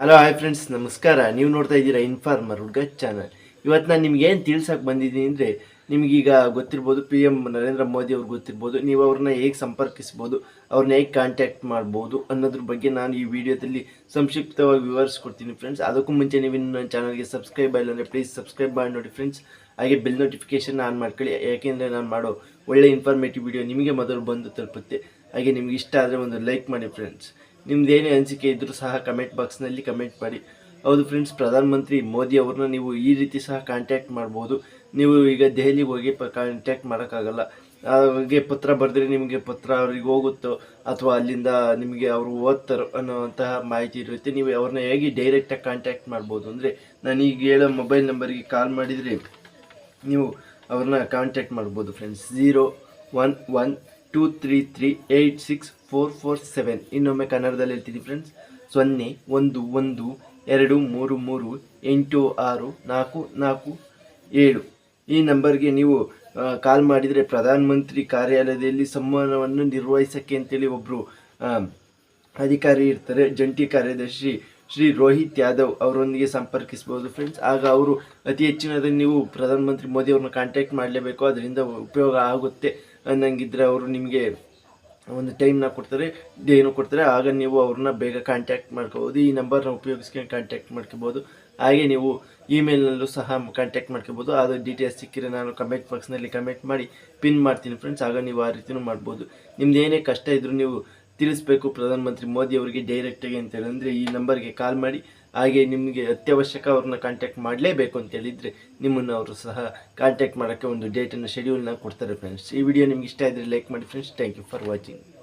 Hello hi friends ನಮಸ್ಕಾರ. ನೀವು ನೋಡ್ತಾ ಇದ್ದೀರಾ ಇನ್ಫಾರ್ಮರ್ ಹುಡ್ಗ ಚಾನಲ್ ಇವತ್ತು ನಾನು ನಿಮ್ಗೆ ಏನು ತಿಳ್ಸಕ್ಕೆ ಬಂದಿದ್ದೀನಿ ಅಂದರೆ, ನಿಮಗೀಗ ಗೊತ್ತಿರ್ಬೋದು ಪಿ ಎಂ ನರೇಂದ್ರ ಮೋದಿ ಅವ್ರಿಗೆ ಗೊತ್ತಿರ್ಬೋದು, ನೀವು ಅವ್ರನ್ನ ಹೇಗೆ ಸಂಪರ್ಕಿಸ್ಬೋದು, ಅವ್ರನ್ನ ಹೇಗೆ ಕಾಂಟ್ಯಾಕ್ಟ್ ಮಾಡ್ಬೋದು ಅನ್ನೋದ್ರ ಬಗ್ಗೆ ನಾನು ಈ ವಿಡಿಯೋದಲ್ಲಿ ಸಂಕ್ಷಿಪ್ತವಾಗಿ ವಿವರಿಸ್ಕೊಡ್ತೀನಿ ಫ್ರೆಂಡ್ಸ್ ಅದಕ್ಕೂ ಮುಂಚೆ ನೀವು ನನ್ನ ಚಾನಲ್ಗೆ ಸಬ್ಸ್ಕ್ರೈಬ್ ಆಗಿಲ್ಲ ಅಂದರೆ ಪ್ಲೀಸ್ ಸಬ್ಸ್ಕ್ರೈಬ್ ಮಾಡಿ ನೋಡಿ ಫ್ರೆಂಡ್ಸ್ ಹಾಗೆ ಬೆಲ್ ನೋಟಿಫಿಕೇಷನ್ ಆನ್ ಮಾಡ್ಕೊಳ್ಳಿ. ಯಾಕೆಂದರೆ ನಾನು ಮಾಡೋ ಒಳ್ಳೆ ಇನ್ಫಾರ್ಮೇಟಿವ್ ವಿಡಿಯೋ ನಿಮಗೆ ಮೊದಲು ಬಂದು ತಲುಪುತ್ತೆ. ಹಾಗೆ ನಿಮ್ಗೆ ಇಷ್ಟ ಆದರೆ ಒಂದು ಲೈಕ್ ಮಾಡಿ ಫ್ರೆಂಡ್ಸ್ ನಿಮ್ದು ಏನೇ ಅನಿಸಿಕೆ ಇದ್ದರೂ ಸಹ ಕಮೆಂಟ್ ಬಾಕ್ಸ್ನಲ್ಲಿ ಕಮೆಂಟ್ ಮಾಡಿ. ಹೌದು ಫ್ರೆಂಡ್ಸ್ ಪ್ರಧಾನಮಂತ್ರಿ ಮೋದಿ ಅವ್ರನ್ನ ನೀವು ಈ ರೀತಿ ಸಹ ಕಾಂಟ್ಯಾಕ್ಟ್ ಮಾಡ್ಬೋದು. ನೀವು ಈಗ ದೆಹಲಿಗೆ ಹೋಗಿ ಪ ಕಾಂಟ್ಯಾಕ್ಟ್ ಮಾಡೋಕ್ಕಾಗಲ್ಲ. ಅವ್ರಿಗೆ ಪತ್ರ ಬರೆದ್ರೆ ನಿಮಗೆ ಪತ್ರ ಅವ್ರಿಗೆ ಹೋಗುತ್ತೋ ಅಥವಾ ಅಲ್ಲಿಂದ ನಿಮಗೆ ಅವರು ಓದ್ತಾರೋ ಅನ್ನೋವಂತಹ ಮಾಹಿತಿ ಇರುತ್ತೆ. ನೀವು ಅವ್ರನ್ನ ಹೇಗೆ ಡೈರೆಕ್ಟಾಗಿ ಕಾಂಟ್ಯಾಕ್ಟ್ ಮಾಡ್ಬೋದು ಅಂದರೆ ನಾನು ಈಗ ಹೇಳೋ ಮೊಬೈಲ್ ನಂಬರಿಗೆ ಕಾಲ್ ಮಾಡಿದರೆ ನೀವು ಅವ್ರನ್ನ ಕಾಂಟ್ಯಾಕ್ಟ್ ಮಾಡ್ಬೋದು friends zero one one two three three eight six four four seven ಇನ್ನೊಮ್ಮೆ ಕನ್ನಡದಲ್ಲಿ ಹೇಳ್ತೀನಿ ಫ್ರೆಂಡ್ಸ್ ಸೊನ್ನೆ, ಒಂದು ಒಂದು, ಎರಡು, ಮೂರು ಮೂರು, ಎಂಟು, ಆರು, ನಾಲ್ಕು ನಾಲ್ಕು, ಏಳು. ಈ ನಂಬರ್ಗೆ ನೀವು ಕಾಲ್ ಮಾಡಿದರೆ ಪ್ರಧಾನಮಂತ್ರಿ ಕಾರ್ಯಾಲಯದಲ್ಲಿ ಸಂವಹನವನ್ನು ನಿರ್ವಹಿಸೋಕ್ಕೆ ಅಂತೇಳಿ ಒಬ್ಬರು ಅಧಿಕಾರಿ ಇರ್ತಾರೆ. ಜಂಟಿ ಕಾರ್ಯದರ್ಶಿ ಶ್ರೀ ರೋಹಿತ್ ಯಾದವ್ ಅವರೊಂದಿಗೆ ಸಂಪರ್ಕಿಸ್ಬೋದು ಫ್ರೆಂಡ್ಸ್ ಆಗ ಅವರು ಅತಿ ಹೆಚ್ಚಿನದನ್ನು ನೀವು ಪ್ರಧಾನಮಂತ್ರಿ ಮೋದಿ ಅವ್ರನ್ನ ಕಾಂಟ್ಯಾಕ್ಟ್ ಮಾಡಲೇಬೇಕು. ಅದರಿಂದ ಉಪಯೋಗ ಆಗುತ್ತೆ. ಅನ್ನಂಗಿದ್ರೆ ಅವರು ನಿಮಗೆ ಒಂದು ಟೈಮ್ನ ಕೊಡ್ತಾರೆ ಡೇನು ಕೊಡ್ತಾರೆ. ಆಗ ನೀವು ಅವ್ರನ್ನ ಬೇಗ ಕಾಂಟ್ಯಾಕ್ಟ್ ಮಾಡ್ಕೋಬೋದು. ಈ ನಂಬರ್ನ ಉಪಯೋಗಿಸ್ಕೊಂಡು ಕಾಂಟ್ಯಾಕ್ಟ್ ಮಾಡ್ಕೋಬೋದು. ಹಾಗೆ ನೀವು ಇಮೇಲ್ನಲ್ಲೂ ಸಹ ಕಾಂಟ್ಯಾಕ್ಟ್ ಮಾಡ್ಕೋಬೋದು. ಅದು ಡೀಟೇಲ್ಸ್ ಸಿಕ್ಕಿದ್ರೆ ನಾನು ಕಮೆಂಟ್ ಬಾಕ್ಸ್ನಲ್ಲಿ ಕಮೆಂಟ್ ಮಾಡಿ ಪಿನ್ ಮಾಡ್ತೀನಿ ಫ್ರೆಂಡ್ಸ್ ಆಗ ನೀವು ಆ ರೀತಿಯೂ ಮಾಡ್ಬೋದು. ನಿಮ್ದು ಏನೇ ಕಷ್ಟ ಇದ್ದರೂ ನೀವು ತಿಳಿಸ್ಬೇಕು ಪ್ರಧಾನಮಂತ್ರಿ ಮೋದಿ ಅವರಿಗೆ ಡೈರೆಕ್ಟಾಗಿ ಅಂತೇಳಿ ಅಂದರೆ ಈ ನಂಬರ್ಗೆ ಕಾಲ್ ಮಾಡಿ ಹಾಗೆ ನಿಮಗೆ ಅತ್ಯವಶ್ಯಕ ಅವ್ರನ್ನ ಕಾಂಟ್ಯಾಕ್ಟ್ ಮಾಡಲೇಬೇಕು ಅಂತ ಹೇಳಿದರೆ ನಿಮ್ಮನ್ನು ಅವರು ಸಹ ಕಾಂಟ್ಯಾಕ್ಟ್ ಮಾಡೋಕ್ಕೆ ಒಂದು ಡೇಟನ್ನು ಶೆಡ್ಯೂಲ್ನ ಕೊಡ್ತಾರೆ ಫ್ರೆಂಡ್ಸ್ ಈ ವಿಡಿಯೋ ನಿಮ್ಗೆ ಇಷ್ಟ ಆದರೆ ಲೈಕ್ ಮಾಡಿ friends thank you for watching